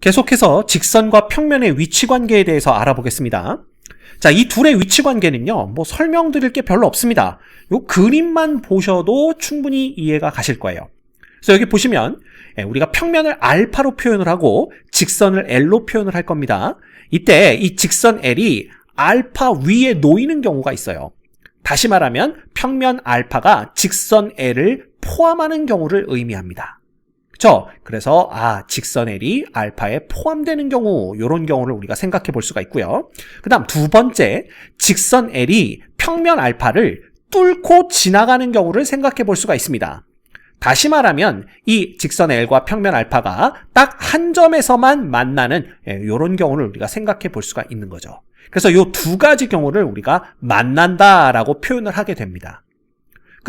계속해서 직선과 평면의 위치 관계에 대해서 알아보겠습니다. 자, 이 둘의 위치 관계는요, 뭐 설명드릴 게 별로 없습니다. 요 그림만 보셔도 충분히 이해가 가실 거예요. 그래서 여기 보시면 예, 우리가 평면을 알파로 표현을 하고 직선을 L로 표현을 할 겁니다. 이때 이 직선 L이 알파 위에 놓이는 경우가 있어요. 다시 말하면 평면 알파가 직선 L을 포함하는 경우를 의미합니다. 그렇죠? 그래서 아 직선 L이 알파에 포함되는 경우 이런 경우를 우리가 생각해 볼 수가 있고요. 그 다음 두 번째 직선 L이 평면 알파를 뚫고 지나가는 경우를 생각해 볼 수가 있습니다. 다시 말하면 이 직선 L과 평면 알파가 딱 한 점에서만 만나는 이런 경우를 우리가 생각해 볼 수가 있는 거죠. 그래서 이 두 가지 경우를 우리가 만난다라고 표현을 하게 됩니다.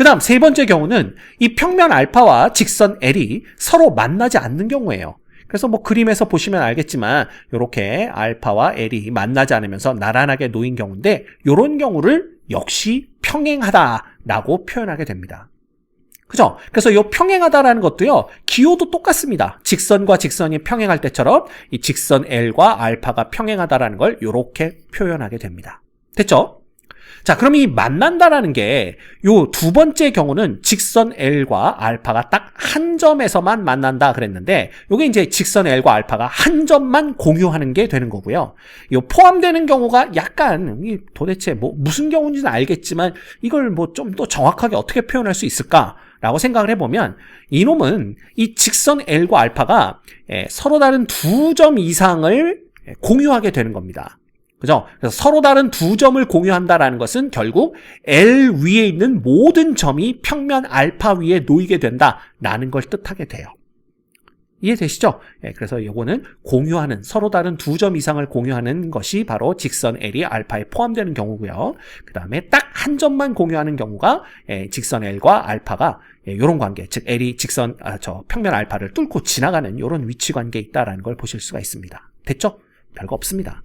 그 다음 세 번째 경우는 이 평면 알파와 직선 L이 서로 만나지 않는 경우예요. 그래서 뭐 그림에서 보시면 알겠지만 이렇게 알파와 L이 만나지 않으면서 나란하게 놓인 경우인데 이런 경우를 역시 평행하다라고 표현하게 됩니다. 그죠? 그래서 이 평행하다라는 것도요, 기호도 똑같습니다. 직선과 직선이 평행할 때처럼 이 직선 L과 알파가 평행하다라는 걸 이렇게 표현하게 됩니다. 됐죠? 자, 그럼 이 만난다라는 게 요 두 번째 경우는 직선 L과 알파가 딱 한 점에서만 만난다 그랬는데 요게 이제 직선 L과 알파가 한 점만 공유하는 게 되는 거고요. 요 포함되는 경우가 약간 이 도대체 뭐 무슨 경우인지는 알겠지만 이걸 뭐 좀 더 정확하게 어떻게 표현할 수 있을까? 라고 생각을 해보면 이놈은 이 직선 L과 알파가 예, 서로 다른 두 점 이상을 공유하게 되는 겁니다. 그죠? 그래서 서로 다른 두 점을 공유한다라는 것은 결국 L 위에 있는 모든 점이 평면 알파 위에 놓이게 된다라는 걸 뜻하게 돼요. 이해되시죠? 예, 그래서 요거는 공유하는 서로 다른 두 점 이상을 공유하는 것이 바로 직선 L이 알파에 포함되는 경우고요. 그 다음에 딱 한 점만 공유하는 경우가 예, 직선 L과 알파가 예, 이런 관계, 즉 L이 직선 아, 저 평면 알파를 뚫고 지나가는 이런 위치 관계에 있다라는 걸 보실 수가 있습니다. 됐죠? 별거 없습니다.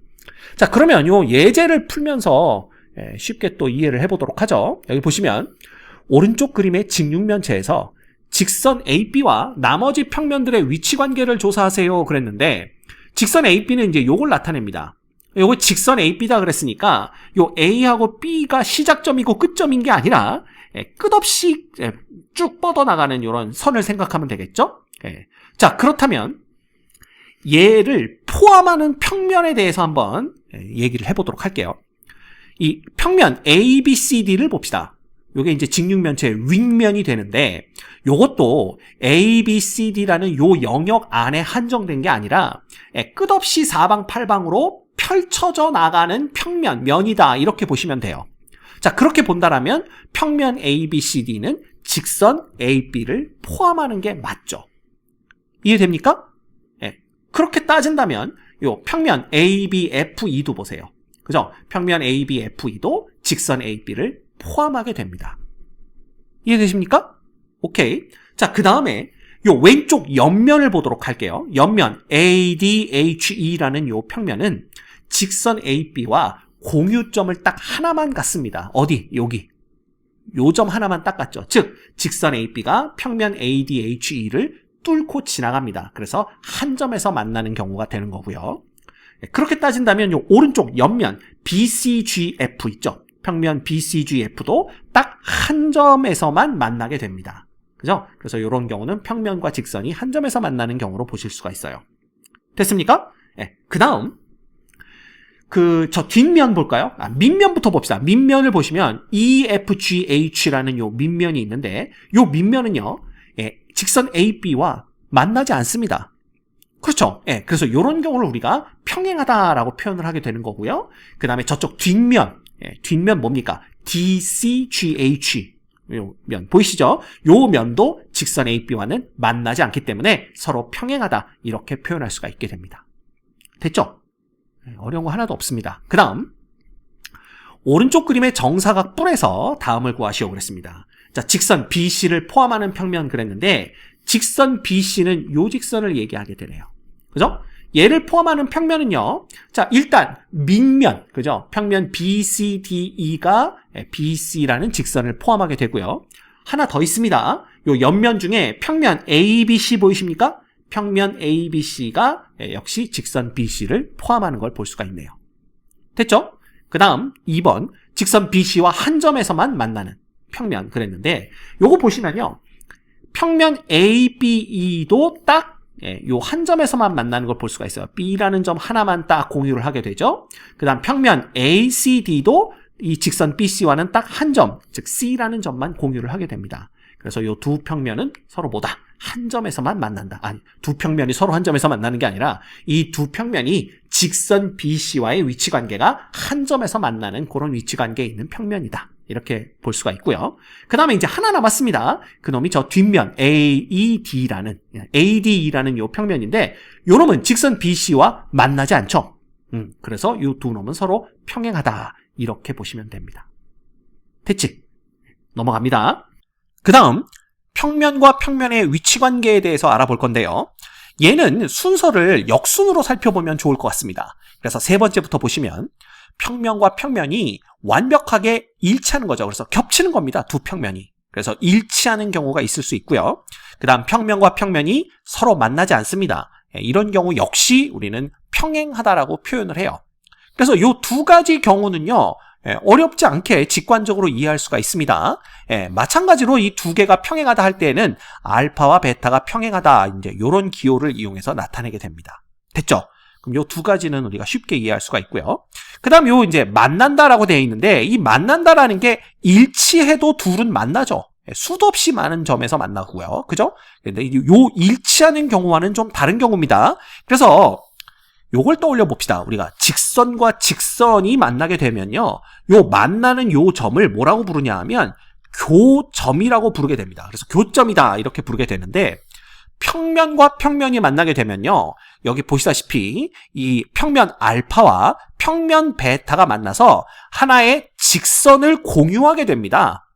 자, 그러면 요 예제를 풀면서 예, 쉽게 또 이해를 해보도록 하죠. 여기 보시면 오른쪽 그림의 직육면체에서 직선 AB와 나머지 평면들의 위치 관계를 조사하세요 그랬는데 직선 AB는 이제 요걸 나타냅니다. 요거 직선 AB다 그랬으니까 요 A하고 B가 시작점이고 끝점인 게 아니라 예, 끝없이 예, 쭉 뻗어나가는 이런 선을 생각하면 되겠죠? 예. 자, 그렇다면 얘를 포함하는 평면에 대해서 한번 얘기를 해보도록 할게요. 이 평면 ABCD를 봅시다. 요게 이제 직육면체의 윗면이 되는데 요것도 ABCD라는 요 영역 안에 한정된 게 아니라 끝없이 사방팔방으로 펼쳐져 나가는 평면, 면이다 이렇게 보시면 돼요. 자 그렇게 본다라면 평면 ABCD는 직선 AB를 포함하는 게 맞죠. 이해됩니까? 예. 그렇게 따진다면 요 평면 ABFE도 보세요. 그죠? 평면 ABFE도 직선 AB를 포함하게 됩니다. 이해되십니까? 오케이. 자, 그 다음에 요 왼쪽 옆면을 보도록 할게요. 옆면 ADHE라는 요 평면은 직선 AB와 공유점을 딱 하나만 갖습니다. 어디? 여기. 요 점 하나만 딱 갖죠. 즉, 직선 AB가 평면 ADHE를 뚫고 지나갑니다. 그래서 한 점에서 만나는 경우가 되는 거고요. 그렇게 따진다면 요 오른쪽 옆면 BCGF 있죠. 평면 BCGF도 딱 한 점에서만 만나게 됩니다. 그죠? 그래서 이런 경우는 평면과 직선이 한 점에서 만나는 경우로 보실 수가 있어요. 됐습니까? 네. 그 다음 그 저 뒷면 볼까요? 아, 밑면부터 봅시다. 밑면을 보시면 EFGH라는 요 밑면이 있는데 요 밑면은요 예, 직선 AB와 만나지 않습니다. 그렇죠. 예, 그래서 이런 경우를 우리가 평행하다라고 표현을 하게 되는 거고요. 그 다음에 저쪽 뒷면, 예, 뒷면 뭡니까? DCGH 요면 보이시죠? 요 면도 직선 AB와는 만나지 않기 때문에 서로 평행하다 이렇게 표현할 수가 있게 됩니다. 됐죠? 예, 어려운 거 하나도 없습니다. 그 다음 오른쪽 그림의 정사각 뿔에서 다음을 구하시오 그랬습니다. 자, 직선 BC를 포함하는 평면 그랬는데 직선 BC는 요 직선을 얘기하게 되네요. 그죠? 얘를 포함하는 평면은요. 자, 일단 밑면, 그죠? 평면 BCDE가 BC라는 직선을 포함하게 되고요. 하나 더 있습니다. 요 옆면 중에 평면 ABC 보이십니까? 평면 ABC가 예, 역시 직선 BC를 포함하는 걸 볼 수가 있네요. 됐죠? 그 다음 2번 직선 BC와 한 점에서만 만나는 평면 그랬는데 요거 보시면요. 평면 ABE도 딱요한 점에서만 만나는 걸 볼 수가 있어요. B라는 점 하나만 딱 공유를 하게 되죠. 그 다음 평면 ACD도 이 직선 BC와는 딱 한 점, 즉 C라는 점만 공유를 하게 됩니다. 그래서 요 두 평면은 서로 뭐다? 한 점에서만 만난다. 아니, 두 평면이 서로 한 점에서 만나는 게 아니라 이 두 평면이 직선 BC와의 위치 관계가 한 점에서 만나는 그런 위치 관계에 있는 평면이다. 이렇게 볼 수가 있고요. 그 다음에 이제 하나 남았습니다. 그놈이 저 뒷면 AED라는 ADE라는 요 평면인데 요 놈은 직선 BC와 만나지 않죠. 음, 그래서 요두 놈은 서로 평행하다. 이렇게 보시면 됩니다. 됐지? 넘어갑니다. 그 다음 평면과 평면의 위치 관계에 대해서 알아볼 건데요. 얘는 순서를 역순으로 살펴보면 좋을 것 같습니다. 그래서 세 번째부터 보시면 평면과 평면이 완벽하게 일치하는 거죠. 그래서 겹치는 겁니다. 두 평면이. 그래서 일치하는 경우가 있을 수 있고요. 그 다음 평면과 평면이 서로 만나지 않습니다. 예, 이런 경우 역시 우리는 평행하다라고 표현을 해요. 그래서 이 두 가지 경우는요. 예, 어렵지 않게 직관적으로 이해할 수가 있습니다. 예, 마찬가지로 이 두 개가 평행하다 할 때에는 알파와 베타가 평행하다 이제 이런 기호를 이용해서 나타내게 됩니다. 됐죠? 그럼 요두 가지는 우리가 쉽게 이해할 수가 있고요. 그다음 요 이제 만난다라고 되어 있는데 이 만난다라는 게 일치해도 둘은 만나죠. 예, 수도 없이 많은 점에서 만나고요. 그죠? 근데 요 일치하는 경우와는 좀 다른 경우입니다. 그래서 요걸 떠올려 봅시다. 우리가 직선과 직선이 만나게 되면요. 요 만나는 요 점을 뭐라고 부르냐 하면 교점이라고 부르게 됩니다. 그래서 교점이다 이렇게 부르게 되는데 평면과 평면이 만나게 되면요. 여기 보시다시피 이 평면 알파와 평면 베타가 만나서 하나의 직선을 공유하게 됩니다.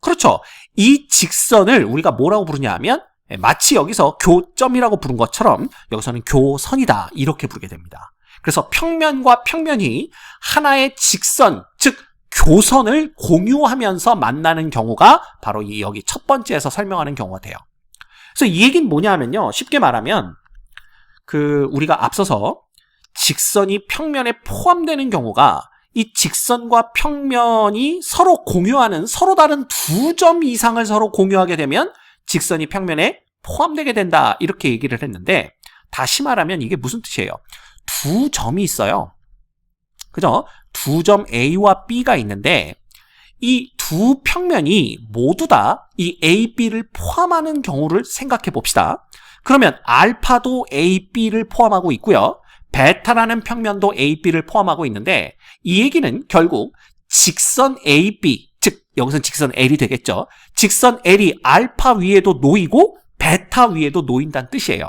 그렇죠. 이 직선을 우리가 뭐라고 부르냐 하면 예, 마치 여기서 교점이라고 부른 것처럼 여기서는 교선이다 이렇게 부르게 됩니다. 그래서 평면과 평면이 하나의 직선, 즉 교선을 공유하면서 만나는 경우가 바로 이 여기 첫 번째에서 설명하는 경우가 돼요. 그래서 이 얘기는 뭐냐면요. 쉽게 말하면 그 우리가 앞서서 직선이 평면에 포함되는 경우가 이 직선과 평면이 서로 공유하는 서로 다른 두 점 이상을 서로 공유하게 되면 직선이 평면에 포함되게 된다. 이렇게 얘기를 했는데 다시 말하면 이게 무슨 뜻이에요? 두 점이 있어요. 그죠? 두 점 A와 B가 있는데 이 두 평면이 모두 다 이 A, B를 포함하는 경우를 생각해 봅시다. 그러면 알파도 A, B를 포함하고 있고요. 베타라는 평면도 A, B를 포함하고 있는데 이 얘기는 결국 직선 A, B, 즉 여기선 직선 L이 되겠죠. 직선 L이 알파 위에도 놓이고 베타 위에도 놓인다는 뜻이에요.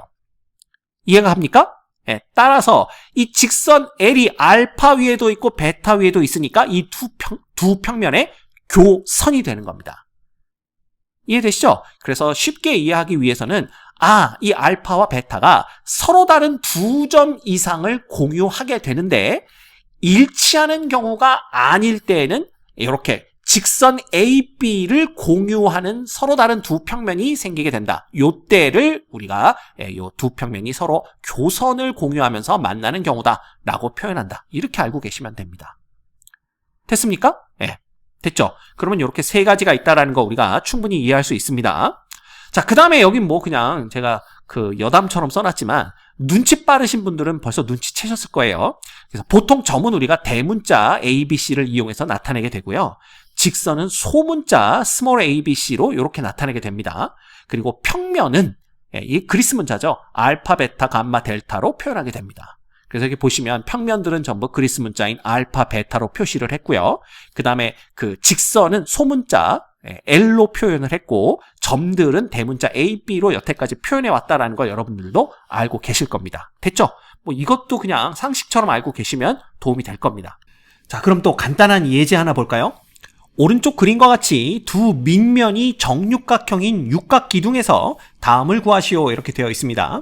이해가 합니까? 네, 따라서 이 직선 L이 알파 위에도 있고 베타 위에도 있으니까 이 두 평, 두 평면의 교선이 되는 겁니다. 이해되시죠? 그래서 쉽게 이해하기 위해서는 아, 이 알파와 베타가 서로 다른 두 점 이상을 공유하게 되는데 일치하는 경우가 아닐 때에는 이렇게 직선 AB를 공유하는 서로 다른 두 평면이 생기게 된다. 요때를 우리가 예, 요두 평면이 서로 교선을 공유하면서 만나는 경우다라고 표현한다. 이렇게 알고 계시면 됩니다. 됐습니까? 예. 됐죠? 그러면 이렇게 세 가지가 있다라는 거 우리가 충분히 이해할 수 있습니다. 자, 그 다음에 여긴 뭐 그냥 제가 그 여담처럼 써놨지만 눈치 빠르신 분들은 벌써 눈치채셨을 거예요. 그래서 보통 점은 우리가 대문자 ABC를 이용해서 나타내게 되고요. 직선은 소문자 스몰 abc로 이렇게 나타내게 됩니다. 그리고 평면은 예, 이 그리스 문자죠. 알파, 베타, 감마, 델타로 표현하게 됩니다. 그래서 여기 보시면 평면들은 전부 그리스 문자인 알파, 베타로 표시를 했고요. 그 다음에 그 직선은 소문자 예, L로 표현을 했고 점들은 대문자 A, B로 여태까지 표현해 왔다라는 걸 여러분들도 알고 계실 겁니다. 됐죠? 뭐 이것도 그냥 상식처럼 알고 계시면 도움이 될 겁니다. 자, 그럼 또 간단한 예제 하나 볼까요? 오른쪽 그림과 같이 두 밑면이 정육각형인 육각 기둥에서 다음을 구하시오 이렇게 되어 있습니다.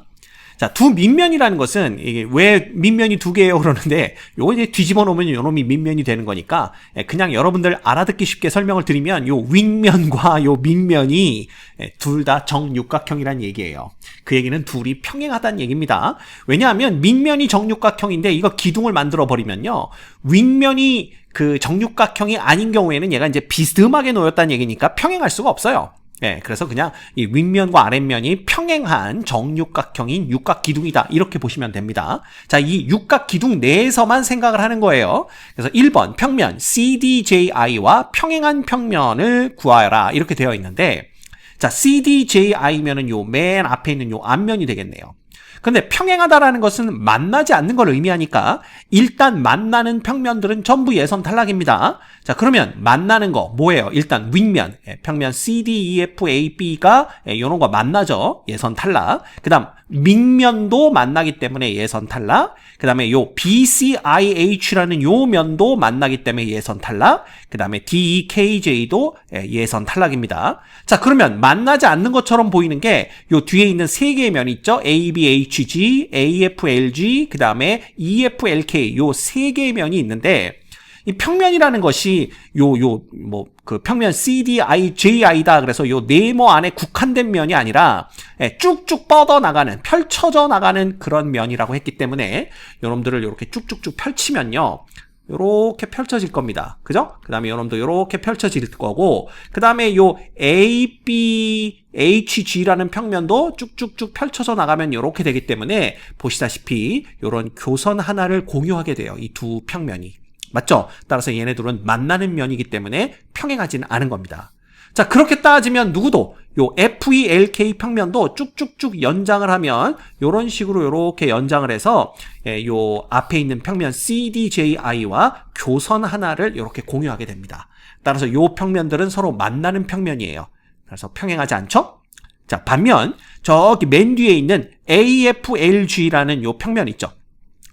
자, 두 밑면이라는 것은 이게 왜 밑면이 두 개예요 그러는데 요거 이제 뒤집어 놓으면 요놈이 밑면이 되는 거니까 예, 그냥 여러분들 알아듣기 쉽게 설명을 드리면 요 윗면과 요 밑면이 예, 둘다 정육각형이란 얘기예요. 그 얘기는 둘이 평행하다는 얘기입니다. 왜냐하면 밑면이 정육각형인데 이거 기둥을 만들어 버리면요. 윗면이 그 정육각형이 아닌 경우에는 얘가 이제 비스듬하게 놓였다는 얘기니까 평행할 수가 없어요. 예, 그래서 그냥 이 윗면과 아랫면이 평행한 정육각형인 육각 기둥이다. 이렇게 보시면 됩니다. 자, 이 육각 기둥 내에서만 생각을 하는 거예요. 그래서 1번 평면 CDJI와 평행한 평면을 구하여라. 이렇게 되어 있는데 자, CDJI면은 요 맨 앞에 있는 요 앞면이 되겠네요. 근데 평행하다라는 것은 만나지 않는 걸 의미하니까 일단 만나는 평면들은 전부 예선 탈락입니다. 자, 그러면 만나는 거 뭐예요? 일단 윗면, 예, 평면 CDEF AB가 이런 거 만나죠. 예선 탈락. 그 다음 밑면도 만나기 때문에 예선 탈락. 그 다음에 요 BCIH라는 요 면도 만나기 때문에 예선 탈락. 그 다음에 DEKJ도 예, 예선 탈락입니다. 자, 그러면 만나지 않는 것처럼 보이는 게 요 뒤에 있는 세 개의 면 있죠? ABHG, AFLG, 그 다음에 EFLK 요 세 개의 면이 있는데 이 평면이라는 것이 요 요 뭐 그 평면 CDI, JI다 그래서 요 네모 안에 국한된 면이 아니라 예, 쭉쭉 뻗어 나가는 펼쳐져 나가는 그런 면이라고 했기 때문에 여러분들을 이렇게 쭉쭉쭉 펼치면요. 요렇게 펼쳐질 겁니다. 그죠? 그 다음에 여러분도 요렇게 펼쳐질 거고, 그 다음에 요 ABHG라는 평면도 쭉쭉쭉 펼쳐져 나가면 요렇게 되기 때문에 보시다시피 요런 교선 하나를 공유하게 돼요. 이 두 평면이. 맞죠? 따라서 얘네들은 만나는 면이기 때문에 평행하지는 않은 겁니다. 자, 그렇게 따지면 누구도 요 FELK 평면도 쭉쭉쭉 연장을 하면 요런 식으로 요렇게 연장을 해서 예, 요 앞에 있는 평면 CDJI와 교선 하나를 요렇게 공유하게 됩니다. 따라서 요 평면들은 서로 만나는 평면이에요. 그래서 평행하지 않죠? 자, 반면 저기 맨 뒤에 있는 AFLG라는 요 평면 있죠.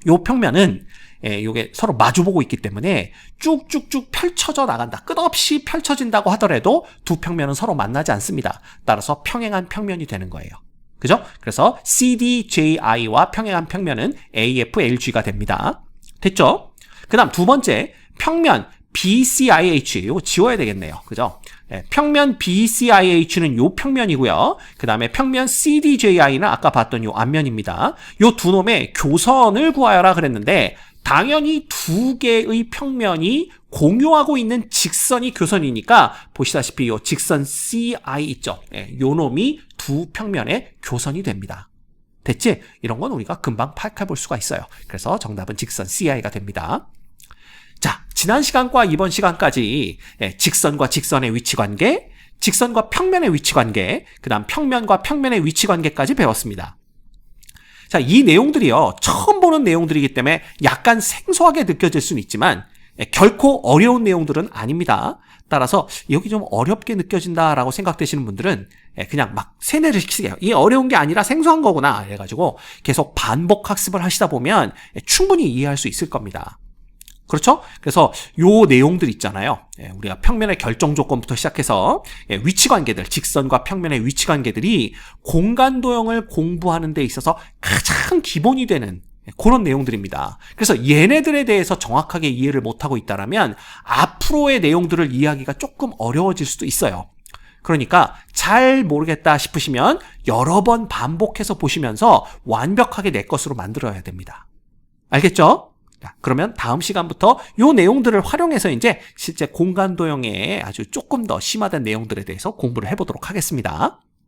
요 평면은 예, 요게 서로 마주보고 있기 때문에 쭉쭉쭉 펼쳐져 나간다. 끝없이 펼쳐진다고 하더라도 두 평면은 서로 만나지 않습니다. 따라서 평행한 평면이 되는 거예요. 그죠? 그래서 CDJI와 평행한 평면은 AFLG가 됩니다. 됐죠? 그 다음 두 번째, 평면 BCIH. 이거 지워야 되겠네요. 그죠? 예, 평면 BCIH는 요 평면이고요. 그 다음에 평면 CDJI는 아까 봤던 요 앞면입니다. 요 두 놈의 교선을 구하여라 그랬는데 당연히 두 개의 평면이 공유하고 있는 직선이 교선이니까 보시다시피 요 직선 CI 있죠. 예, 요 놈이 두 평면의 교선이 됩니다. 됐지? 이런 건 우리가 금방 파악해 볼 수가 있어요. 그래서 정답은 직선 CI가 됩니다. 자, 지난 시간과 이번 시간까지 예, 직선과 직선의 위치 관계, 직선과 평면의 위치 관계, 그 다음 평면과 평면의 위치 관계까지 배웠습니다. 자, 이 내용들이요. 처음 보는 내용들이기 때문에 약간 생소하게 느껴질 수는 있지만 예, 결코 어려운 내용들은 아닙니다. 따라서 여기 좀 어렵게 느껴진다라고 생각되시는 분들은 예, 그냥 막 세뇌를 시키세요. 이게 어려운 게 아니라 생소한 거구나. 해가지고 계속 반복 학습을 하시다 보면 예, 충분히 이해할 수 있을 겁니다. 그렇죠? 그래서 요 내용들 있잖아요. 예, 우리가 평면의 결정 조건부터 시작해서 예, 위치 관계들, 직선과 평면의 위치 관계들이 공간 도형을 공부하는 데 있어서 가장 기본이 되는 예, 그런 내용들입니다. 그래서 얘네들에 대해서 정확하게 이해를 못하고 있다라면 앞으로의 내용들을 이해하기가 조금 어려워질 수도 있어요. 그러니까 잘 모르겠다 싶으시면 여러 번 반복해서 보시면서 완벽하게 내 것으로 만들어야 됩니다. 알겠죠? 자, 그러면 다음 시간부터 요 내용들을 활용해서 이제 실제 공간 도형에 아주 조금 더 심화된 내용들에 대해서 공부를 해보도록 하겠습니다.